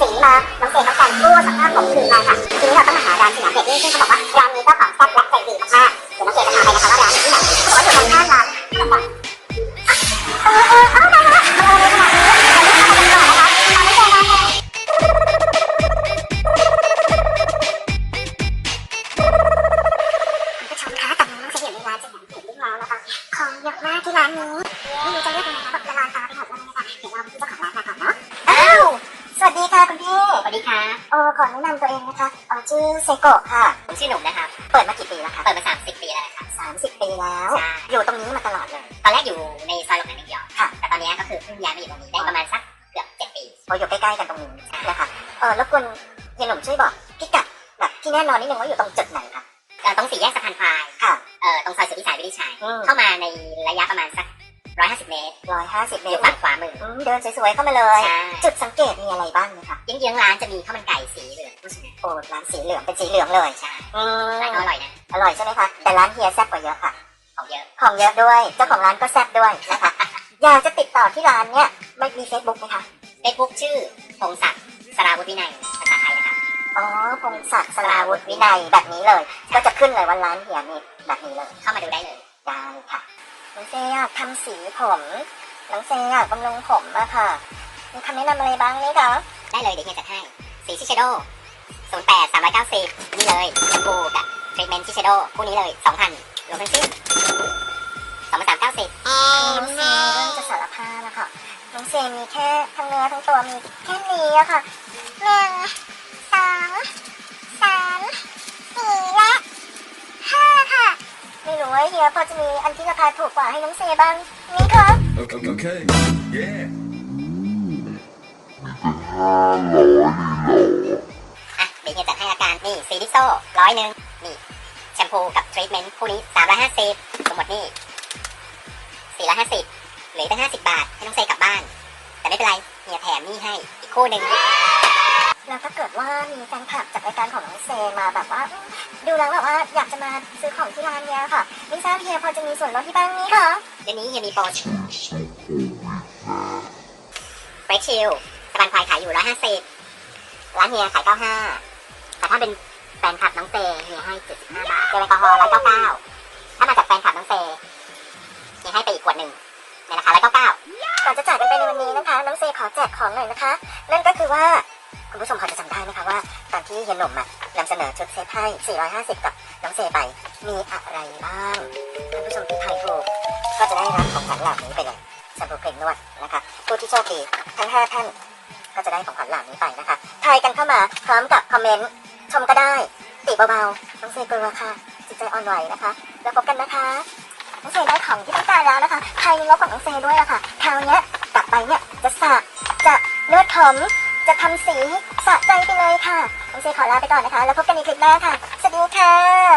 สีมาน้องเซต้องการกู้สภาพผมคืนมาค่ะทีนี้เราต้องมาหาร้านสนามเด็กนี่ซึ่งเขาบอกว่า ขอแนะนำตัวเองนะคะเออชื่อเซโกะค่ะ ผมชื่อหนุ่มนะครับ เปิดมากี่ปีแล้วคะเปิดมา 30 ปีแล้วนะครับสามสิบปีแล้ว ใช่ อยู่ตรงนี้มาตลอดเลย ตอนแรกอยู่ในซอยโรงหนังนิวยอร์กค่ะ แต่ตอนนี้ก็คือเพิ่งย้ายมาอยู่ตรงนี้ได้ประมาณสักเกือบ7ปีเราอยู่ใกล้ๆกันตรงนี้นะคะเออแล้วคุณเฮียหนุ่มช่วยบอกพิกัดแบบที่แน่นอนนิดนึงว่าอยู่ตรงจุดไหนคะ เอ่อตรงสี่แยกสะพานควายค่ะ เอ่อตรงซอยสุทธิสายวิทิชัย อืม เข้ามาในระยะประมาณสัก 150เมตรร้อยห้าสิบเมอตยู่รฝั่งขวามืออืมเดินสวยๆเข้ามาเลย ใช่ จุดสังเกตมีอะไรบ้างนะคะเยื้องๆร้านจะมีข้าวมันไก่สีเหลืองผู้ชนะโอ้ร้านสีเหลืองเป็นสีเหลืองเลยใช่อืมร้านก็อร่อยนะอร่อยใช่ไหมคะ แต่ร้านเฮียแซ่บกว่าเยอะค่ะ ของเยอะของเยอะด้วย เจ้าของร้านก็แซ่บด้วยนะคะ อยากจะติดต่อที่ร้านเนี่ยไม่มีเฟซบุ๊กไหมคะ เฟซบุ๊กชื่อพงศักดิ์สราวุฒิวินัยภาษาไทยนะครับ อ๋อพงศักดิ์สลาวุฒิวินัยแบบนี้เลย ก็จะขึ้นเลยว่าร้านเฮียนี่แบบนี้เลย เข้ามาดูได้เลย ได้ค่ะ น้องเซอยากทำสีผมน้องเซอยากบำรุงผมอะค่ะ มีคำแนะนำอะไรบ้างไหมคะได้เลยเดี๋ยวเฮียจัดให้ สีชิเชโด08 390 นี่เลยแชมพูกับทรีทเมนต์ชิเชโดคู่นี้เลย 2,000รวมทั้งสิ้น2390 น้องเซเรื่องจะสารภาพนะคะน้องเซมีแค่ทั้งเนื้อทั้งตัวมีแค่นี้อะค่ะหนึ่งสอง ไม่รู้ว่าเฮียพอจะมีอันที่ราคาถูกกว่าให้น้องเซบ้างนี่คะ Okay. okay. Yeah. อะเดี๋ยวเฮียจัดให้ละกันนี่ซีดิโซ่ร้อยหนึ่งนี่ แชมพูกับทรีทเมนต์คู่นี้350ทั้งหมดนี่450เหลือตั้ง50บาท ให้น้องเซกลับบ้าน แต่ไม่เป็นไรเฮียแถมนี่ให้อีกคู่หนึ่ง แล้วถ้าเกิดว่ามีแฟนคลับจากรายการของน้อง เซมาแบบว่า ดูแล้วแบบว่าอยากจะมาซื้อของที่ร้านเนี้ยค่ะไม่ทราบเฮียพอจะมีส่วนลดที่บ้างนี้ค่ะเดี๋ยวนี้เฮียมีโปรเฟรชชิลสะพานควายขายอยู่150ร้านเฮียขาย95แต่ถ้าเป็นแฟนคลับน้องเซเฮียให้75บาทเจลแอลกอฮอล์199ถ้ามาจากแฟนคลับน้องเซเฮียให้ไปอีกขวดหนึ่งในราคา199ก่อนจะจากกันไปในวันนี้นะคะ น้องเซขอแจกของหน่อยนะคะ นั่นก็คือว่า คุณผู้ชมพอจะจำได้ไหมคะว่า ตอนที่เฮียหนุ่มนำเสนอชุดเซตให้ 450 กับน้องเซไป มีอะไรบ้างท่านผู้ชมที่ทายถูกก็จะได้รับของขวัญเหล่านี้ไปเลยแชมพูครีมนวดนะคะผู้ที่โชคดีทั้ง 5 ท่านก็จะได้ของขวัญเหล่านี้ไปนะคะทายกันเข้ามาพร้อมกับคอมเมนต์ชมก็ได้ติเบาๆน้องเซกลัวค่ะจิตใจอ่อนไหวนะคะ แล้วพบกันนะคะน้องเซได้ของที่ต้องการแล้วนะคะใครมีงบของน้องเซด้วยอะค่ะคราวนี้กลับไปเนี่ยจะสระจะนวดผม จะทำสีสะใจไปเลยค่ะน้องเซขอลาไปก่อนนะคะ แล้วพบกันในคลิปหน้าค่ะ สวัสดีค่ะ